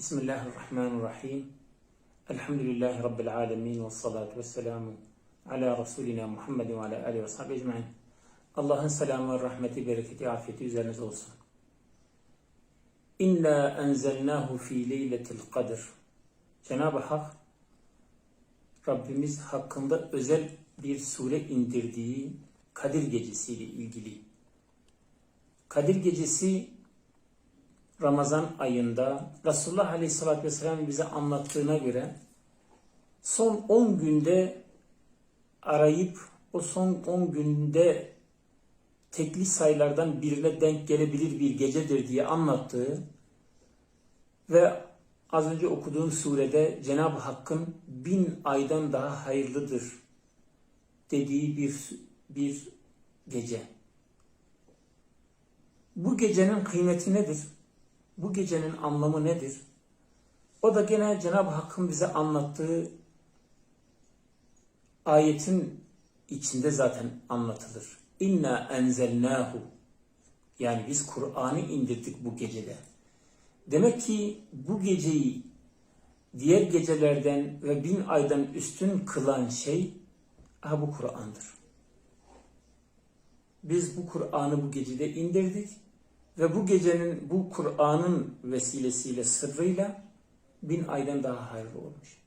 Bismillahirrahmanirrahim. Elhamdülillahi Rabbil alemin ve salatu ve selamu ala Resulina Muhammedin ve ala alihi ve sahibi ecmain. Allah'ın selamı, ve rahmeti, bereketi, afiyeti üzerinize olsun. İnna enzelnahu fi leyletil kadr. Cenab-ı Hak Rabbimiz hakkında özel bir sure indirdiği Kadir Gecesi ile ilgili. Kadir Gecesi Ramazan ayında Resulullah Aleyhisselatü Vesselam bize anlattığına göre son 10 günde arayıp o son 10 günde tekli sayılardan birine denk gelebilir bir gecedir diye anlattığı ve az önce okuduğum surede Cenab-ı Hakk'ın bin aydan daha hayırlıdır dediği bir, bir gece. Bu gecenin kıymeti nedir? Bu gecenin anlamı nedir? O da gene Cenab-ı Hakk'ın bize anlattığı ayetin içinde zaten anlatılır. İnna enzelnahu yani biz Kur'an'ı indirdik bu gecede. Demek ki bu geceyi diğer gecelerden ve bin aydan üstün kılan şey aha bu Kur'an'dır. Biz bu Kur'an'ı bu gecede indirdik ve bu gecenin bu Kur'an'ın vesilesiyle sırrıyla bin aydan daha hayırlı olmuş.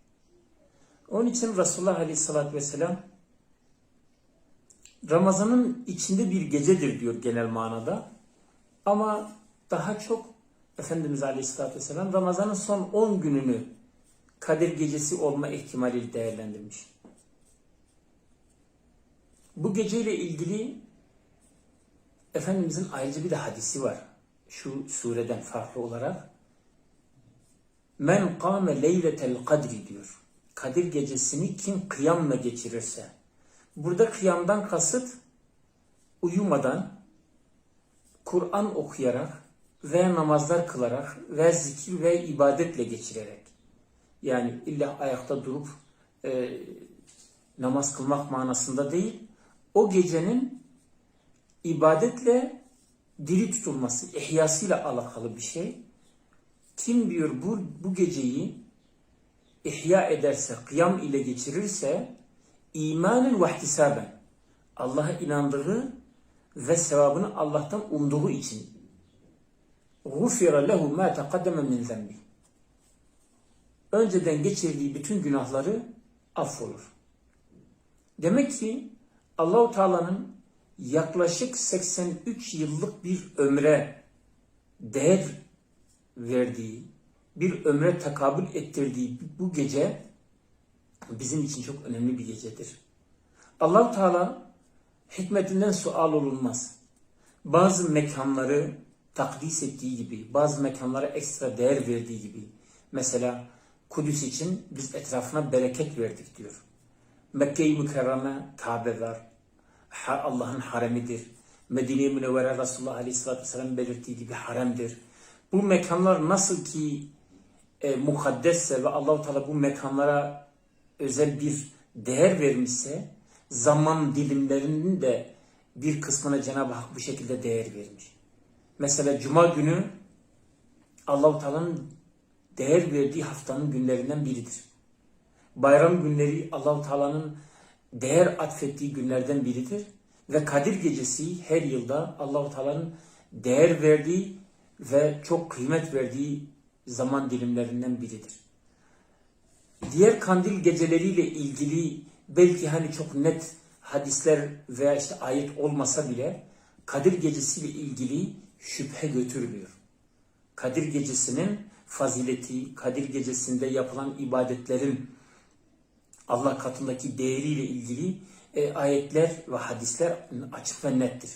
Onun için Resulullah Aleyhisselatü Vesselam Ramazan'ın içinde bir gecedir diyor genel manada. Ama daha çok Efendimiz Aleyhisselatü Vesselam Ramazan'ın son 10 gününü Kadir Gecesi olma ihtimaliyle değerlendirmiş. Bu geceyle ilgili Efendimizin ayrıca bir de hadisi var. Şu sureden farklı olarak. Men kâme leyletel kadri diyor. Kadir gecesini kim kıyamla geçirirse. Burada kıyamdan kasıt uyumadan, Kur'an okuyarak ve namazlar kılarak ve zikir ve ibadetle geçirerek. Yani illa ayakta durup e, namaz kılmak manasında değil, o gecenin ibadetle diri tutulması, ihyasıyla alakalı bir şey. Kim diyor bu, bu geceyi ihya ederse, kıyam ile geçirirse imanen ve ihtisaben Allah'a inandığı ve sevabını Allah'tan umduğu için gufira lehu ma taqaddeme min zembi. Önceden geçirdiği bütün günahları affolur. Demek ki Allahu Teala'nın yaklaşık 83 yıllık bir ömre değer verdiği, bir ömre takabül ettirdiği bu gece bizim için çok önemli bir gecedir. allah Teala hikmetinden sual olunmaz. Bazı mekanları takdis ettiği gibi, bazı mekanlara ekstra değer verdiği gibi. Mesela Kudüs için biz etrafına bereket verdik diyor. Mekke-i Mükerreme Kabe var. Allah'ın haremidir. Medine-i Münevvere Resulullah Aleyhisselatü Vesselam belirttiği gibi haremdir. Bu mekanlar nasıl ki e, mukaddesse ve Allahu Teala bu mekanlara özel bir değer vermişse zaman dilimlerinin de bir kısmına Cenab-ı Hak bu şekilde değer vermiş. Mesela Cuma günü Allahu Teala'nın değer verdiği haftanın günlerinden biridir. Bayram günleri Allahu Teala'nın değer atfettiği günlerden biridir ve Kadir Gecesi her yılda Allahu Teala'nın değer verdiği ve çok kıymet verdiği zaman dilimlerinden biridir. Diğer kandil geceleriyle ilgili belki hani çok net hadisler veya işte ayet olmasa bile Kadir Gecesi ile ilgili şüphe götürmüyor. Kadir Gecesi'nin fazileti, Kadir Gecesi'nde yapılan ibadetlerin Allah katındaki değeriyle ilgili e, ayetler ve hadisler açık ve nettir.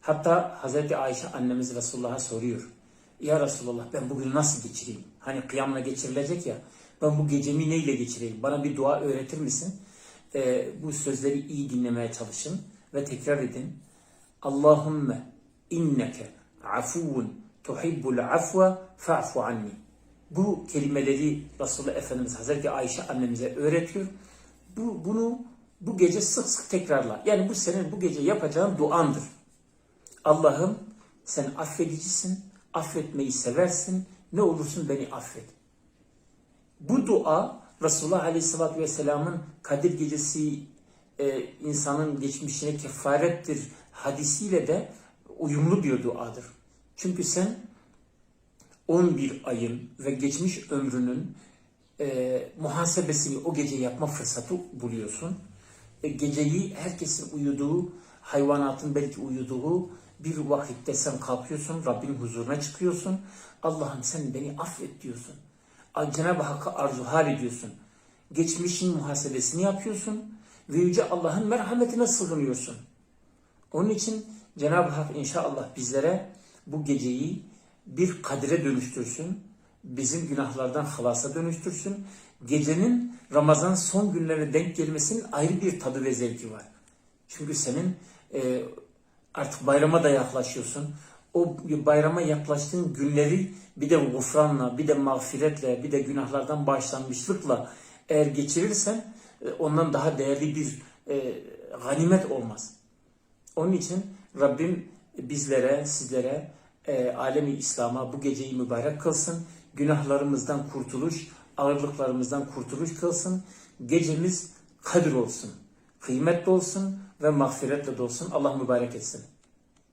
Hatta Hazreti Ayşe annemiz Resulullah'a soruyor. Ya Resulullah ben bugün nasıl geçireyim? Hani kıyamla geçirilecek ya. Ben bu gecemi neyle geçireyim? Bana bir dua öğretir misin? E, bu sözleri iyi dinlemeye çalışın ve tekrar edin. Allahümme inneke afuvun tuhibbul afwa fa'fu anni. Bu kelimeleri Resulullah Efendimiz Hazreti Ayşe annemize öğretiyor. Bu, bunu bu gece sık sık tekrarla. Yani bu senin bu gece yapacağın duandır. Allah'ım sen affedicisin, affetmeyi seversin, Ne olursun beni affet. Bu dua Resulullah Aleyhisselatü Vesselam'ın Kadir Gecesi e, insanın geçmişine kefarettir hadisiyle de uyumlu bir duadır. Çünkü sen 11 ayın ve geçmiş ömrünün e, muhasebesini o gece yapma fırsatı buluyorsun. E, geceyi herkesin uyuduğu, hayvanatın belki uyuduğu bir vakitte sen kalkıyorsun, Rabbin huzuruna çıkıyorsun. Allah'ım sen beni affet diyorsun. Cenab-ı Hakk'a arzu hal ediyorsun. Geçmişin muhasebesini yapıyorsun ve Yüce Allah'ın merhametine sığınıyorsun. Onun için Cenab-ı Hak inşallah bizlere bu geceyi bir kadire dönüştürsün. Bizim günahlardan halasa dönüştürsün. Gecenin Ramazan son günlerine denk gelmesinin ayrı bir tadı ve zevki var. Çünkü senin e, artık bayrama da yaklaşıyorsun. O bayrama yaklaştığın günleri bir de gufranla, bir de mağfiretle, bir de günahlardan bağışlanmışlıkla eğer geçirirsen e, ondan daha değerli bir e, ganimet olmaz. Onun için Rabbim bizlere, sizlere, e, alemi İslam'a bu geceyi mübarek kılsın. Günahlarımızdan kurtuluş, ağırlıklarımızdan kurtuluş kılsın. Gecemiz kadir olsun, kıymetli olsun ve mağfiretle dolsun. Allah mübarek etsin.